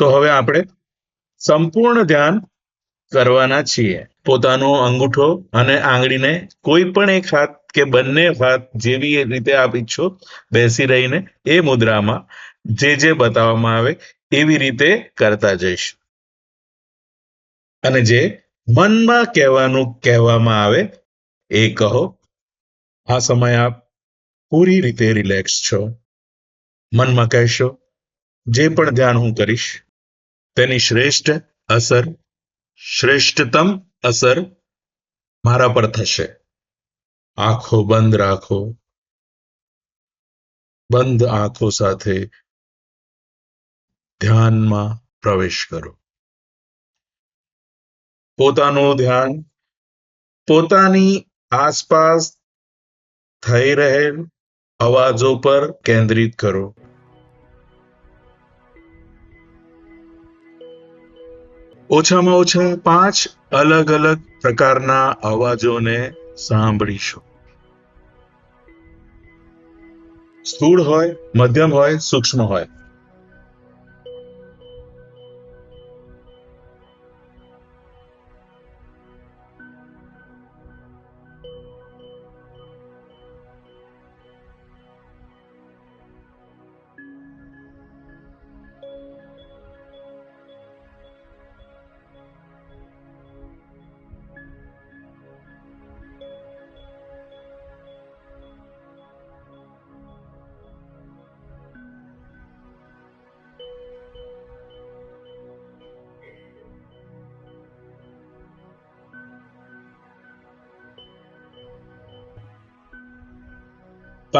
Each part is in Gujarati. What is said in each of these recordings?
તો હવે આપણે સંપૂર્ણ ધ્યાન કરવાના છીએ. પોતાનો અંગૂઠો અને આંગળીને કોઈ પણ એક હાથ કે બંને હાથ જેવી રીતે આપ ઈચ્છો બેસી રહીને એ મુદ્રામાં જે જે બતાવવામાં આવે એવી રીતે કરતા જઈશ. અને જે મનમાં કહેવાનું કહેવામાં આવે એ કહો, આ સમય આપ પૂરી રીતે રિલેક્સ છો. મનમાં કહેશો, જે પણ ધ્યાન હું કરીશ તેની શ્રેષ્ઠ અસર, શ્રેષ્ઠતમ અસર મારા પર થશે. આંખો બંધ રાખો. બંધ આંખો સાથે ધ્યાનમાં પ્રવેશ કરો. પોતાનું ધ્યાન પોતાની આસપાસ થઈ રહેલ અવાજો પર કેન્દ્રિત કરો. ઓછામાં ઓછા પાંચ અલગ અલગ પ્રકારના અવાજોને સાંભળીશું. સ્થૂળ હોય મધ્યમ હોય સૂક્ષ્મ હોય.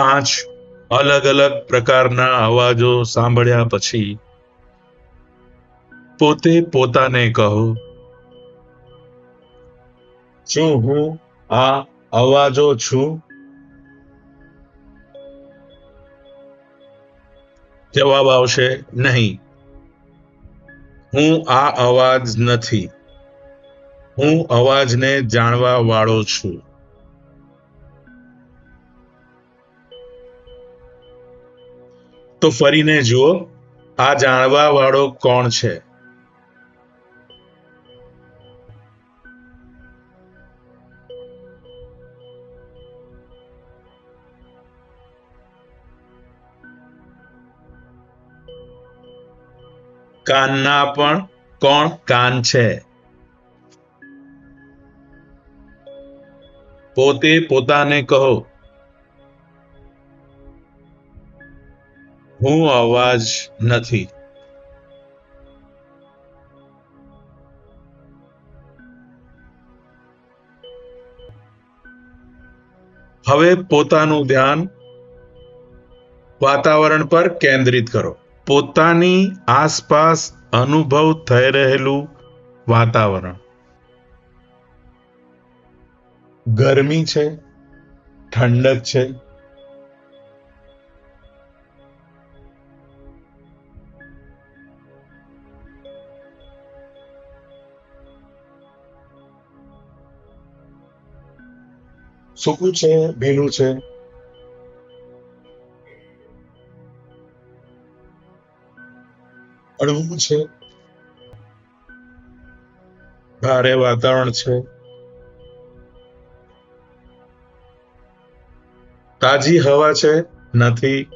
પાંચ અલગ અલગ પ્રકારના અવાજો સાંભળ્યા પછી પોતે પોતાને કહો, શું હું આ અવાજો છું? જવાબ આવશે નહીં. હું આ અવાજ નથી. હું અવાજને જાણવા વાળો છું. તો ફરીને જુઓ, આ જાણવા વાળો કોણ છે? કાનના પણ કોણ કાન છે? પોતે પોતાને કહો. હું અવાજ નથી. હવે પોતાનું ધ્યાન વાતાવરણ પર કેન્દ્રિત કરો. પોતાની આસપાસ અનુભવ થઈ રહેલું વાતાવરણ. ગરમી છે, ઠંડક છે સૂકું છે ભીનું છે? અડવું છે? ભારે વાતાવરણ છે? તાજી હવા છે? નથી?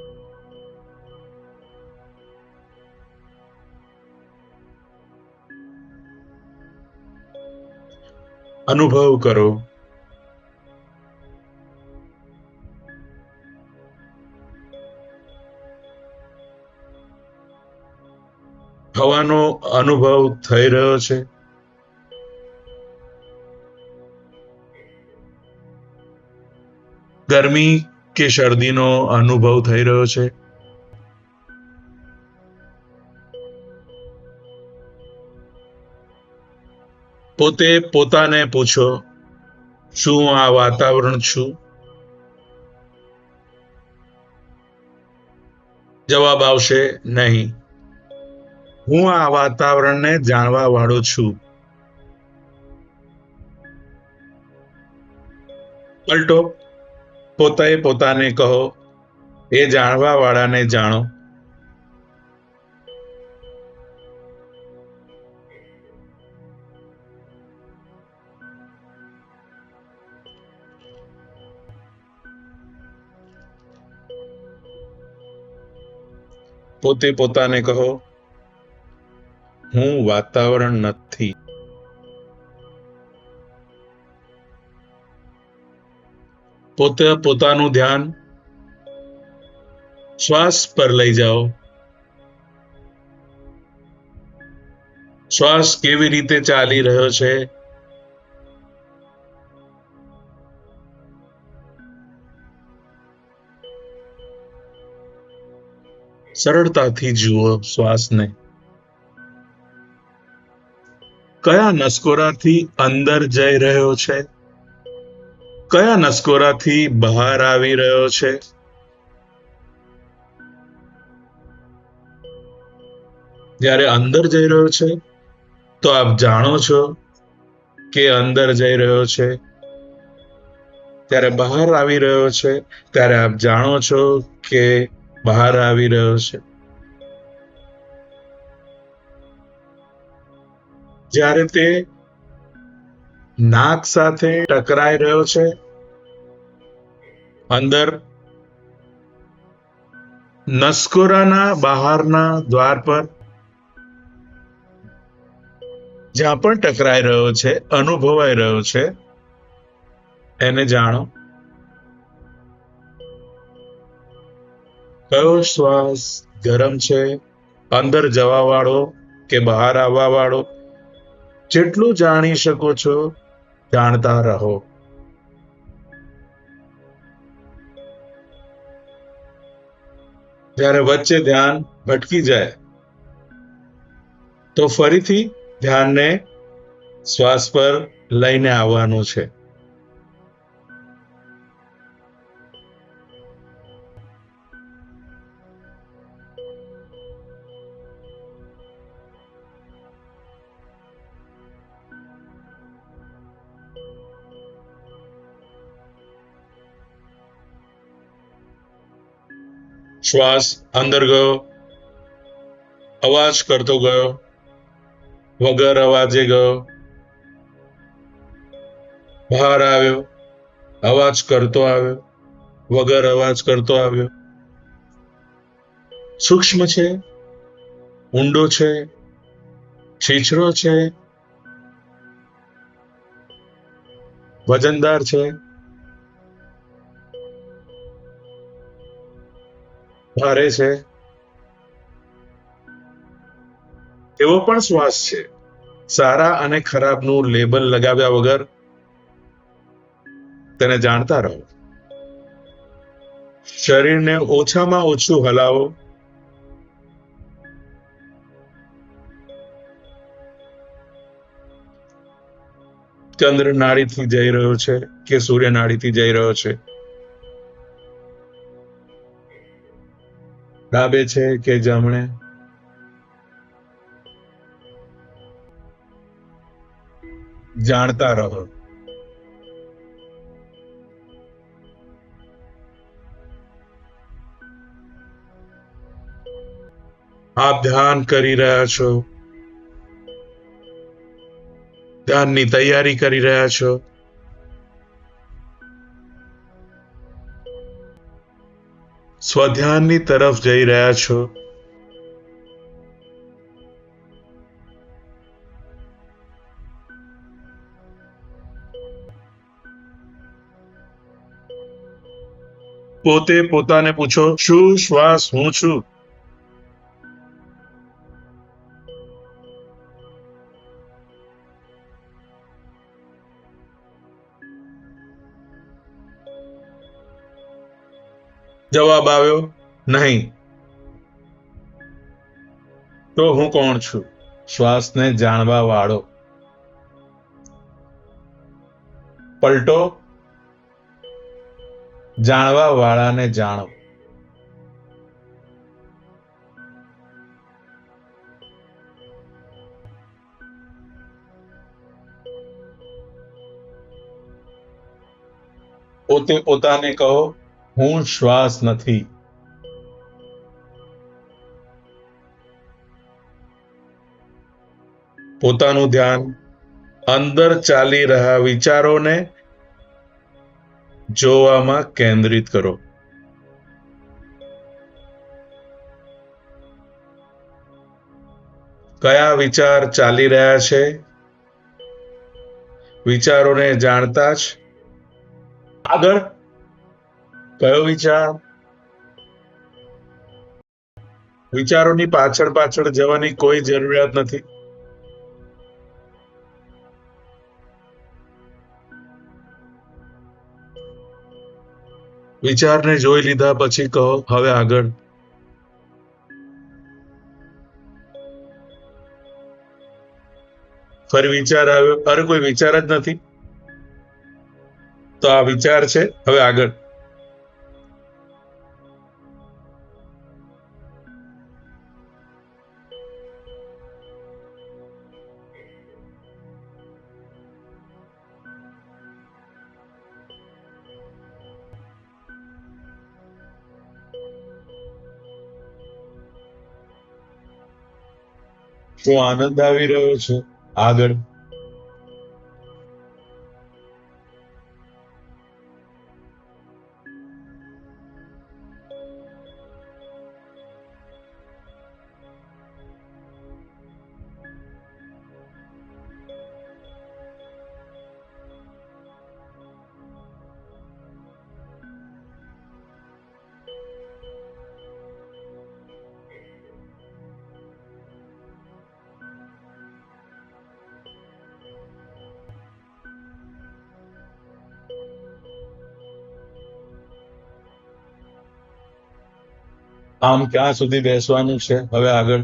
અનુભવ કરો. હવાનો અનુભવ થઈ રહ્યો છે. ગરમી કે શરદીનો અનુભવ થઈ રહ્યો છે. પોતે પોતાને પૂછો, શું આ વાતાવરણ છું? જવાબ આવશે, નહીં. હું આ વાતાવરણને જાણવા વાળો છું. પલટો, પોતાએ પોતાને કહો, એ જાણવા વાળાને જાણો. પોતે પોતાને કહો હું વાતાવરણ નથી. પોતે પોતાનું ધ્યાન શ્વાસ પર લઈ જાઓ. શ્વાસ કેવી રીતે ચાલી રહ્યો છે? સરળતાથી જુઓ શ્વાસને. કયા નસકોરાથી અંદર જઈ રહ્યો છે? કયા નસકોરાથી બહાર આવી રહ્યો છે? જ્યારે અંદર જઈ રહ્યો છે, તો આપ જાણો છો કે અંદર જઈ રહ્યો છે. ત્યારે બહાર આવી રહ્યો છે, ત્યારે આપ જાણો છો કે બહાર આવી રહ્યો છે. જ્યારે તે નાક સાથે ટકરાઈ રહ્યો છે, અંદર નસકોરાના બહારના દ્વાર પર, જ્યાં પણ ટકરાઈ રહ્યો છે, અનુભવાઈ રહ્યો છે, એને જાણો. કયો શ્વાસ ગરમ છે? અંદર જવા વાળો કે બહાર આવવા વાળો? જેટલું જાણી શકો છો, જાણતા રહો. જ્યારે વચ્ચે ધ્યાન ભટકી જાય, તો ફરીથી ધ્યાનને શ્વાસ પર લઈને આવવાનું છે. શ્વાસ અંદર ગયો, અવાજ કરતો ગયો, વગર અવાજે ગયો. બહાર આવ્યો, અવાજ કરતો આવ્યો, વગર અવાજ કરતો આવ્યો. સૂક્ષ્મ છે, ઊંડો છે, છીછરો છે, વજનદાર છે ભારે છે. એવો પણ શ્વાસ છે. સારા અને ખરાબનું લેબલ લગાવ્યા વગર તેને જાણતા રહો. શરીરને ઓછામાં ઓછું હલાવો. ચંદ્ર નાળીથી જઈ રહ્યો છે કે સૂર્ય નાળીથી જઈ રહ્યો છે? ડાબે છે કે જમણે? જાણતા રહો. આપ ધ્યાન કરી રહ્યા છો. ધ્યાનની તૈયારી કરી રહ્યા છો. સ્વધ્યાનની તરફ જઈ રહ્યા છો? પોતે પોતાને પૂછો શું શ્વાસ હું છું? જવાબ આવ્યો, નહીં. તો હું કોણ છું? શ્વાસને જાણવા વાળો પલટો. જાણવા વાળાને જાણો. પોતે પોતાને કહો હું શ્વાસ નથી. પોતાનું ધ્યાન અંદર ચાલી રહ્યા વિચારોને જોવામાં કેન્દ્રિત કરો. કયા વિચાર ચાલી રહ્યા છે? વિચારોને જાણતા જ આગળ કયો વિચાર? વિચારોની પાછળ પાછળ જવાની કોઈ જરૂરિયાત નથી. વિચારને જોઈ લીધા પછી કહો, હવે આગળ. ફરી વિચાર આવ્યો, અરે, કોઈ વિચાર જ નથી. તો આ વિચાર છે, હવે આગળ. શું આનંદ આવી રહ્યો છે. આગળ. આમ ક્યાં સુધી બેસવાનું છે? હવે આગળ.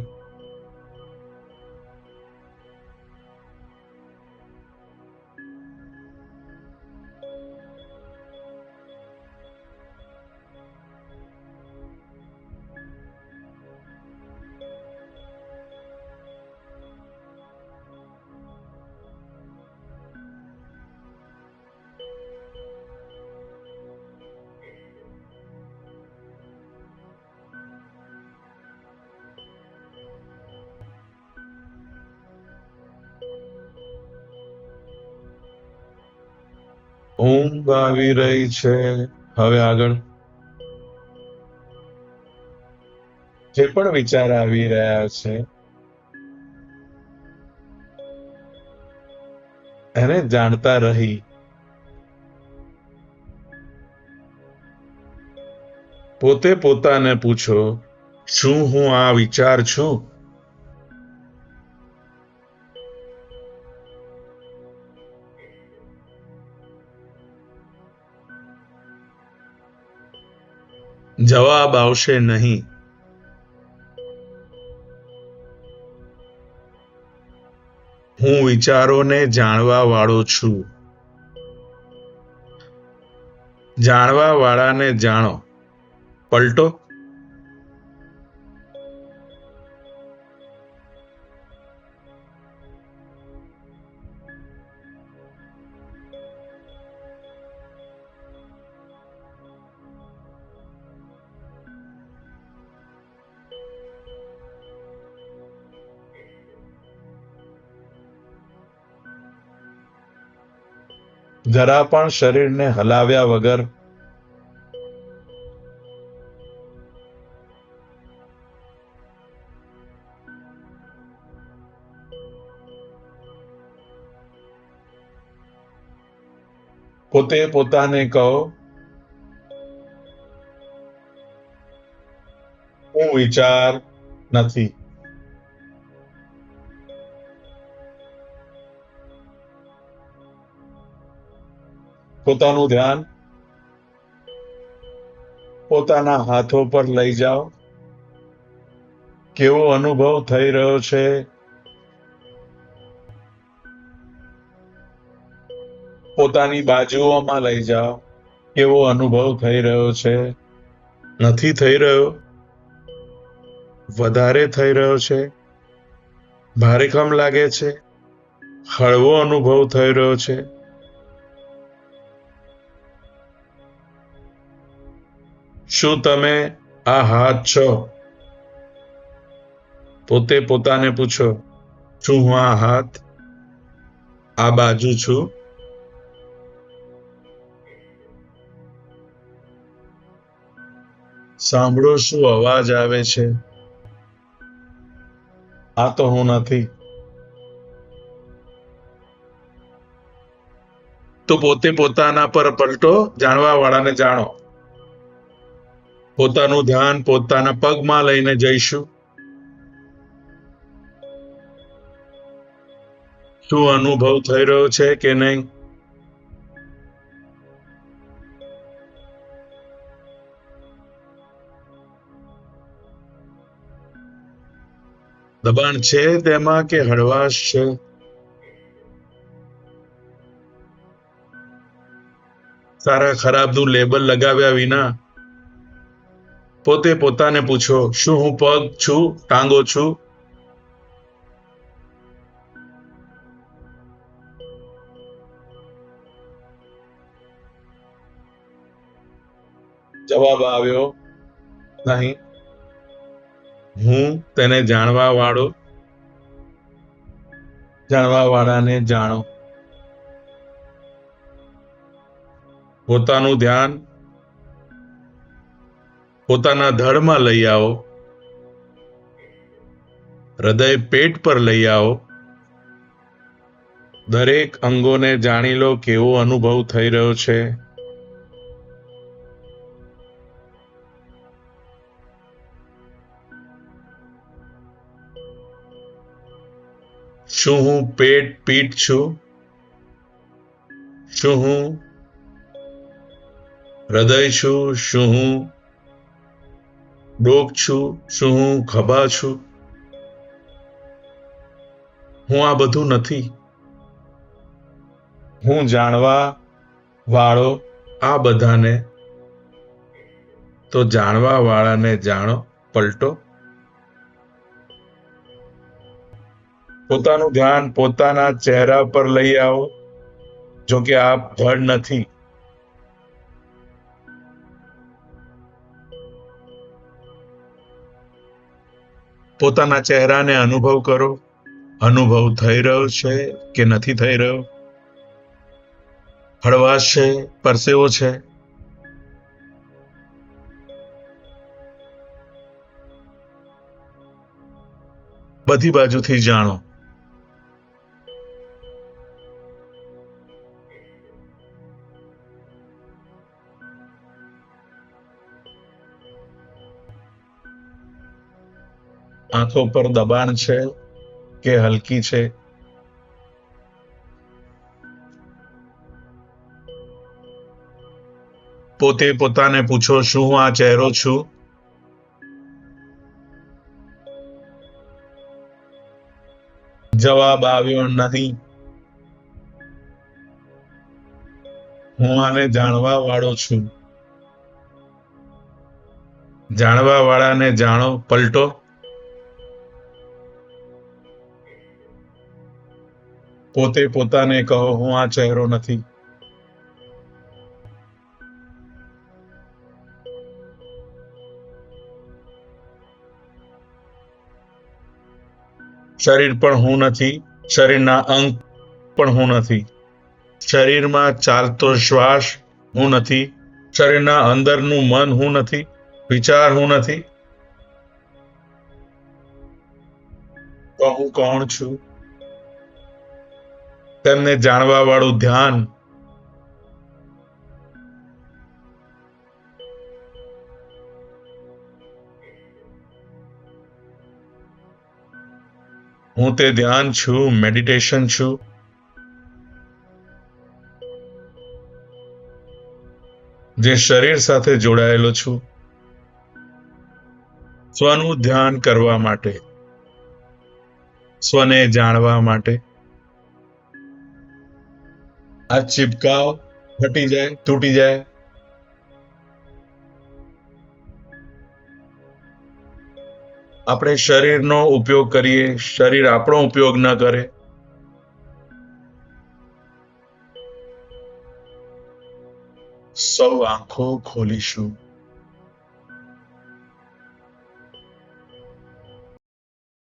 ઊંઘ આવી રહી છે. હવે આગળ. જે પણ વિચાર આવી રહ્યા છે, એને જાણતા રહી. પોતે પોતાને પૂછો, શું હું આ વિચાર છું? જવાબ આવશે નહીં. હું વિચારોને જાણવા વાળો છું. જાણવા વાળાને જાણો. પલટો. જરા પણ શરીરને હલાવ્યા વગર પોતે પોતાને કહો હું વિચાર નથી. પોતાનું ધ્યાન પોતાના હાથો પર લઈ જાઓ. કેવો અનુભવ થઈ રહ્યો છે? પોતાની બાજુઓમાં લઈ જાઓ. કેવો અનુભવ થઈ રહ્યો છે? નથી થઈ રહ્યો? વધારે થઈ રહ્યો છે? ભારેકમ લાગે છે? હળવો અનુભવ થઈ રહ્યો છે? શું તમે આ હાથ છો? પોતે પોતાને પૂછો, શું હું આ હાથ આ બાજુ છું? સાંભળો શું અવાજ આવે છે? આ તો હું નથી. તો પોતે પોતાના પર પલટો જાણવા વાળાને જાણો. પોતાનું ધ્યાન પોતાના પગમાં લઈને જઈશું. શું અનુભવ થઈ રહ્યો છે કે નહીં? દબાણ છે તેમાં કે હળવાશ છે? સારા ખરાબનું લેબલ લગાવ્યા વિના પોતે પોતાને પૂછો, શું હું પગ છું, ટાંગો છું? જવાબ આવ્યો, નહીં. હું તેને જાણવા વાળો જાણવા વાળાને જાણો. પોતાનું ધ્યાન પોતાના ધડમાં લઈ આવો. હૃદય પેટ પર લઈ આવો. દરેક અંગોને જાણી લો કેવો અનુભવ થઈ રહ્યો છે. શું હું પેટ પીઠ છું? શું હું હૃદય છું? શું હું ડોક છું, શું હું ખભા છું? હું આ બધું નથી. હું જાણવા વાળો આ બધાને. તો જાણવા વાળાને જાણો, પલટો. પોતાનું ધ્યાન પોતાના ચહેરા પર લઈ આવો જો કે આ ધડ નથી. પોતાના ચહેરાને અનુભવ કરો. અનુભવ થઈ રહ્યો છે કે નથી થઈ રહ્યો? હળવાશ છે, પરસેવો છે? બધી બાજુથી જાણો. આંખો પર દબાણ છે કે હલકી છે? પોતે પોતાને પૂછો, શું હું આ ચહેરો છું? જવાબ આવ્યો નહીં હું આને જાણવા વાળો છું. જાણવા વાળાને જાણો, પલટો. પોતે પોતાને કહો, હું આ ચહેરો નથી. શરીર પણ હું નથી, શરીરના અંગ પણ હું નથી. શરીરમાં ચાલતો શ્વાસ હું નથી, શરીરના અંદરનું મન હું નથી, વિચાર હું નથી. તો હું કોણ છું? તેમને જાણવા વાળું ધ્યાન. હું તે ધ્યાન છું, મેડિટેશન છું. જે શરીર સાથે જોડાયેલો છું. સ્વનું ધ્યાન કરવા માટે. સ્વને જાણવા માટે. આ ચિપકાવ ફટી જાય, તૂટી જાય. આપણે શરીરનો ઉપયોગ કરીએ, શરીર આપણો ઉપયોગ ન કરે. સૌ આંખો ખોલીશું.